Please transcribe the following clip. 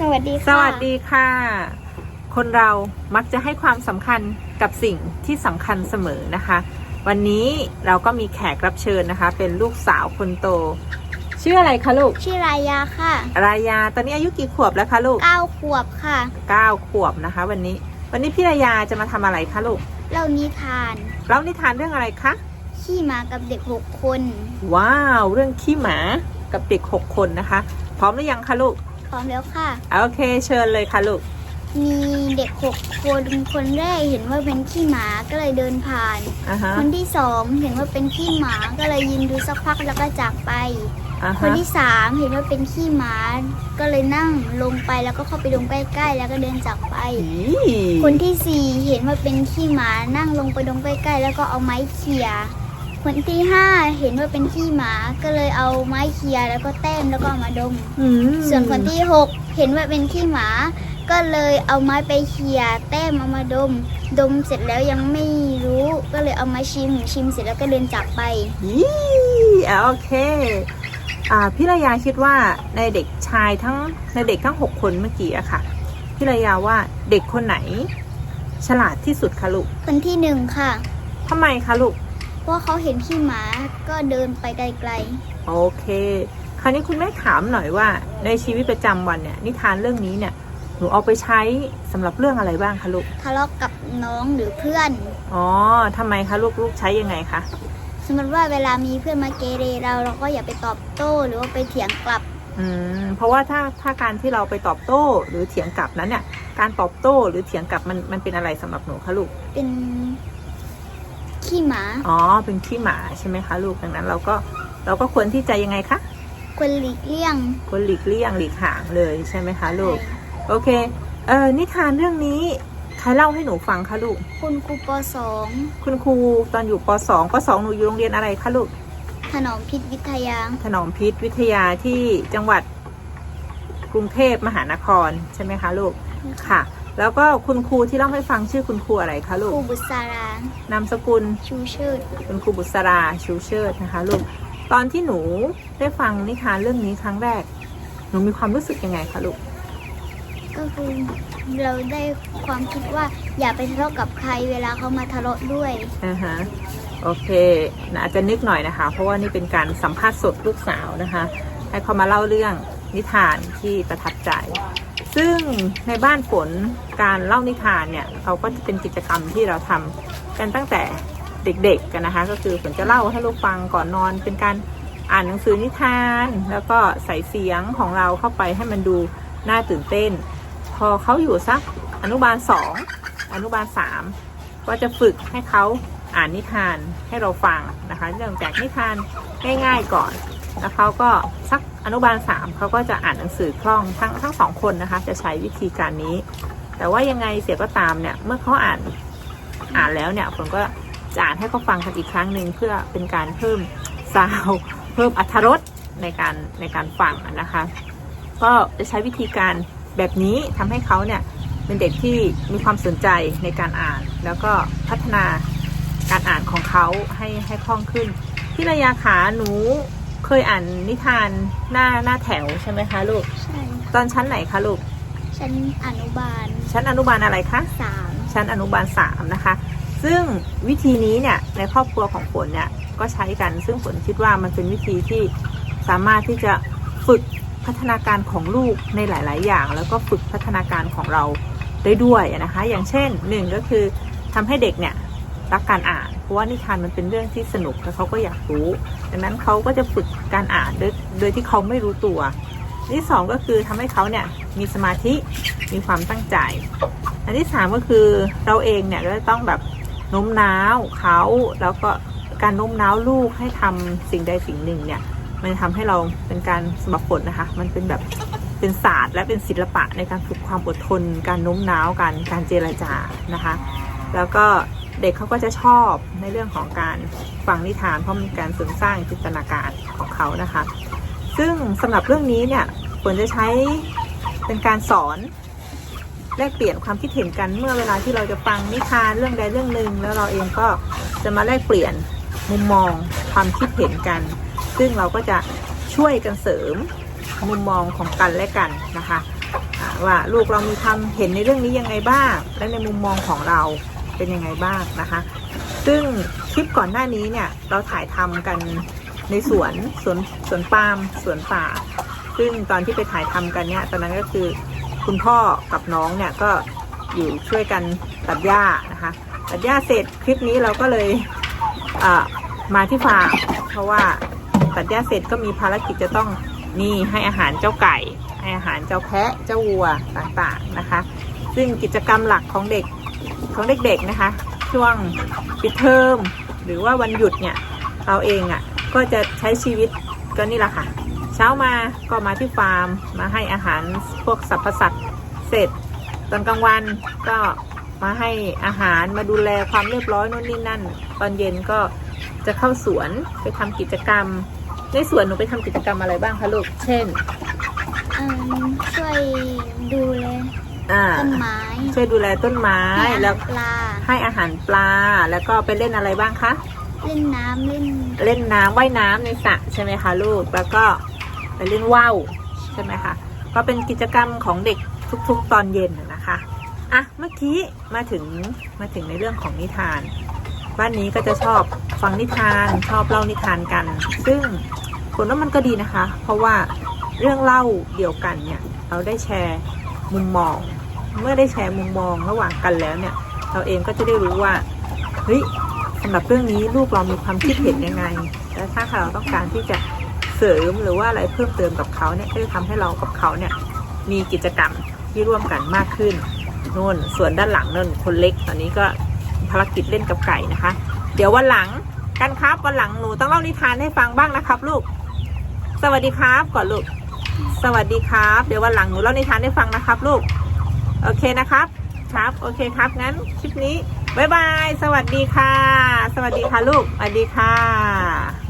สวัสดีสค่ะวัสดีค่ะ คนเรามักจะให้ความสำคัญกับสิ่งที่สำคัญเสมอนะคะ วันนี้เราก็มีแขกรับเชิญนะคะ เป็นลูกสาวคนโต ชื่ออะไรคะลูก ชื่อรายาค่ะ รายาตอนนี้อายุกี่ขวบแล้วคะลูกเก้าขวบค่ะ9ขวบนะคะ วันนี้ วันนี้พี่รายาจะมาทำอะไรคะลูก เล่านิทาน เล่านิทานเรื่องอะไรคะ ขี้หมากับเด็กหกคน ว้าว เรื่องขี้หมากับเด็ก6คนนะคะ พร้อมหรือยังคะลูก พร้อมแล้วค่ะ โอเค เชิญเลยค่ะลูก มีเด็กหกคนคนแรกเห็นว่าเป็นขี้หมาก็เลยเดินผ่าน อ่าฮะ คนที่สองเห็นว่าเป็นขี้หมาก็เลยยืนดูสักพักแล้วก็จากไป อ่าคนฮะ ที่สามเห็นว่าเป็นขี้หมาก็เลยนั่งลงไปแล้วก็เข้าไปดมใกล้ๆ แล้วก็เดินจากไปอีคนที่สี่เห็นว่าเป็นขี้หมานั่งลงไปดมใกล้ๆ แล้วก็เอาไม้เขี่ย คนที่ห้าเห็นว่าเป็นขี้หมาก็เลยเอาไม้เขี่ยแล้วก็แต้มแล้วก็เอามาดม อืมส่วนคนที่หกเห็นว่าเป็นขี้หมา ก็เลยเอาไม้ไปเขี่ยแต้มเอามาดม ดมเสร็จแล้วยังไม่รู้ก็เลยเอามาชิมชิมเสร็จแล้วก็เดินจากไป ยี่อะโอเค อ่าพี่ระยาคิดว่าในเด็กชายทั้งในเด็กทั้งหกคนเมื่อกี้อะค่ะพี่ระยาว่าเด็กคนไหน ฉลาดที่สุดคะลูกคนที่หนึ่งค่ะ ทำไมคะลูก เพราะเขาเห็นขี้หมาก็เดินไปไกลโอเค คราวนี้คุณแม่ถามหน่อยว่า ในชีวิตประจำวันเนี่ย นิทานเรื่องนี้เนี่ย หนูเอาไปใช้สำหรับเรื่องอะไรบ้างคะลูก ๆทะเลาะกับน้องหรือเพื่อน อ๋อทำไมคะลูกลูกใช้ยังไงคะ สมมติว่าเวลามีเพื่อนมาเกเรเราเราก็อย่าไปตอบโต้หรือว่าไปเถียงกลับ อืม เพราะว่าถ้าถ้าการที่เราไปตอบโต้หรือเถียงกลับนั้นเนี่ย การตอบโต้หรือเถียงกลับมันมันเป็นอะไรสำหรับหนูคะลูก เป็น ขี้หมา อ๋อ เป็นขี้หมาใช่ไหมคะลูก ดังนั้นเราก็เราก็ควรที่จะยังไงคะ ควรหลีกเลี่ยง ควรหลีกเลี่ยงหลีกห่างเลยใช่ไหมคะลูก โอเค เออนิทานเรื่องนี้ใครเล่าให้หนูฟังคะลูก คุณครูปสอง คุณครูตอนอยู่ป .2 ป .2 หนูอยู่โรงเรียนอะไรคะลูก ถนอมพิษวิทยา ถนอมพิษวิทยาที่จังหวัดกรุงเทพมหานครใช่ไหมคะลูก ค่ะ แล้วก็คุณครูที่เล่าให้ฟังชื่อคุณครูอะไรคะลูคกรูบุษรานามสกุล ชูเชิดคุณครูบุษราชูเชิดนะคะลูก ตอนที่หนูได้ฟังนิทานเรื่องนี้ครั้งแรก หนูมีความรู้สึกยังไงคะลูก ก็คือเราได้ความคิดว่าอย่าไปทะเลาะกับใครเวลาเขามาทะเลาะด้วย อ่าฮะโอเคนะอาจจะนึกหน่อยนะคะ เพราะว่านี่เป็นการสัมภาษณ์สดลูกสาวนะคะ ให้เขามาเล่าเรื่องนิทานที่ประทับใจ ซึ่งในบ้านฝนการเล่านิทานเนี่ยเขาก็จะเป็นกิจกรรมที่เราทำกันตั้งแต่เด็กๆกันนะคะ ก็คือฝนจะเล่าให้ลูกฟังก่อนนอน เป็นการอ่านหนังสือนิทาน แล้วก็ใส่เสียงของเราเข้าไปให้มันดูน่าตื่นเต้น พอเขาอยู่สักอนุบาลสองอนุบาลสามก็จะฝึกให้เขาอ่านนิทานให้เราฟังนะคะเริ่มจากนิทานง่ายๆก่อน แล้วเขาก็สักอนุบาลสามเขาก็จะอ่านหนังสือคล่องทั้งทั้งสองคนนะคะ จะใช้วิธีการนี้ แต่ว่ายังไงเสียก็ตามเนี่ยเมื่อเขาอ่านอ่านแล้วเนี่ยผมก็จะอ่านให้เขาฟังกันอีกครั้งหนึ่งเพื่อเป็นการเพิ่มซาวเพิ่มอรรถรสในการในการฟังนะคะ ก็จะใช้วิธีการแบบนี้ทำให้เขาเนี่ยเป็นเด็กที่มีความสนใจในการอ่าน แล้วก็พัฒนาการอ่านของเขาให้ให้คล่องขึ้นพี่ระยาขาหนู เคยอ่านนิทานหน้าหน้าแถวใช่ไหมคะลูก ใช่ตอนชั้นไหนคะลูก ชั้นอนุบาลชั้นอนุบาลอะไรคะ สามชั้นอนุบาลสามนะคะ ซึ่งวิธีนี้เนี่ยในครอบครัวของฝนเนี่ยก็ใช้กัน ซึ่งฝนคิดว่ามันเป็นวิธีที่สามารถที่จะฝึกพัฒนาการของลูกในหลาย ๆ อย่าง แล้วก็ฝึกพัฒนาการของเราได้ด้วยนะคะ อย่างเช่นหนึ่งก็คือทำให้เด็กเนี่ย รักการอ่าน เพราะว่านิทานมันเป็นเรื่องที่สนุกและเขาก็อยากรู้ดังนั้นเขาก็จะฝึกการอ่านโดยโดยที่เขาไม่รู้ตัว ที่สองก็คือทำให้เขาเนี่ยมีสมาธิมีความตั้งใจ อันที่สามก็คือเราเองเนี่ยก็ต้องแบบโน้มน้าวเขาแล้วก็การโน้มน้าวลูกให้ทำสิ่งใดสิ่งหนึ่งเนี่ยมันทำให้เราเป็นการสมบัติผลนะคะ มันเป็นแบบเป็นศาสตร์และเป็นศิลปะในการฝึกความอดทน การโน้มน้าวการการเจรจานะคะ แล้วก็ เด็กเขาก็จะชอบในเรื่องของการฟังนิทานเพราะมันการเสริมสร้างจินตนาการของเขานะคะ ซึ่งสำหรับเรื่องนี้เนี่ยฝนจะใช้เป็นการสอนแลกเปลี่ยนความคิดเห็นกันเมื่อเวลาที่เราจะฟังนิทานเรื่องใดเรื่องหนึ่งแล้วเราเองก็จะมาแลกเปลี่ยนมุมมองความคิดเห็นกัน ซึ่งเราก็จะช่วยกันเสริมมุมมองของกันและกันนะคะ ว่าลูกเรามีความเห็นในเรื่องนี้ยังไงบ้าง และในมุมมองของเรา เป็นยังไงบ้างนะคะ ซึ่งคลิปก่อนหน้านี้เนี่ยเราถ่ายทำกันในสวนสวนสวนปาล์มสวนป่า ซึ่งตอนที่ไปถ่ายทำกันเนี่ยตอนนั้นก็คือคุณพ่อกับน้องเนี่ยก็อยู่ช่วยกันตัดหญ้านะคะตัดหญ้าเสร็จคลิปนี้เราก็เลยมาที่ฟาร์มเพราะว่าตัดหญ้าเสร็จก็มีภารกิจจะต้องนี่ให้อาหารเจ้าไก่ ให้อาหารเจ้าแพะเจ้าวัวต่างๆนะคะ ซึ่งกิจกรรมหลักของเด็ก ของเด็กๆนะคะ ช่วงปิดเทอมหรือว่าวันหยุดเนี่ยเราเองอะ่ะก็จะใช้ชีวิตก็นี่แหละค่ะ เช้ามาก็มาที่ฟาร์มมาให้อาหารพวกสรรพสัตว์เสร็จตอนกลางวันก็มาให้อาหารมาดูแลความเรียบร้อยโน่นนี่นั่น ตอนเย็นก็จะเข้าสวนไปทำกิจกรรม ในสวนหนูไปทำกิจกรรมอะไรบ้างคะลูก เช่นช่วยดูแล อ่าต้นไม้ช่วยดูแลต้นไม้ให้อาแล้หาวรปลาให้อาหารปลาแล้วก็ไปเล่นอะไรบ้างคะเล่นน้ำเล่นเล่นน้ำว่ายน้ำในสระใช่ไหมคะลูกแล้วก็ไปเล่นว่าวใช่ไหมคะก็เป็นกิจกรรมของเด็กทุกๆ ตอนเย็นน่ะนะคะอะเมื่อกี้มาถึงมาถึงในเรื่องของนิทาน บ้านนี้ก็จะชอบฟังนิทานชอบเล่านิทานกัน ซึ่งผลว่ามันก็ดีนะคะ เพราะว่าเรื่องเล่าเดียวกันเนี่ยเราได้แชร์ มุมมอง เมื่อได้แชร์มุมมองระหว่างกันแล้วเนี่ย เราเองก็จะได้รู้ว่าเฮ้ยสำหรับเรื่องนี้ลูกเรามีความคิดเห็นยังไง และถ้าเราต้องการที่จะเสริมหรือว่าอะไรเพิ่มเติมกับเขาเนี่ยก็จะทำให้เรากับเขาเนี่ยมีกิจกรรมที่ร่วมกันมากขึ้นนู่นส่วนด้านหลังนั่นคนเล็กตอนนี้ก็ภารกิจเล่นกับไก่นะคะ เดี๋ยววันหลังกันครับวันหลังหนูต้องเล่านิทานให้ฟังบ้างนะครับ ลูก สวัสดีครับก่อนลูก สวัสดีครับ เดี๋ยววันหลังหนูเล่านิทานให้ฟังนะครับลูก โอเคนะครับ ครับ โอเคครับ งั้นคลิปนี้บายบาย สวัสดีค่ะ สวัสดีค่ะลูก สวัสดีค่ะ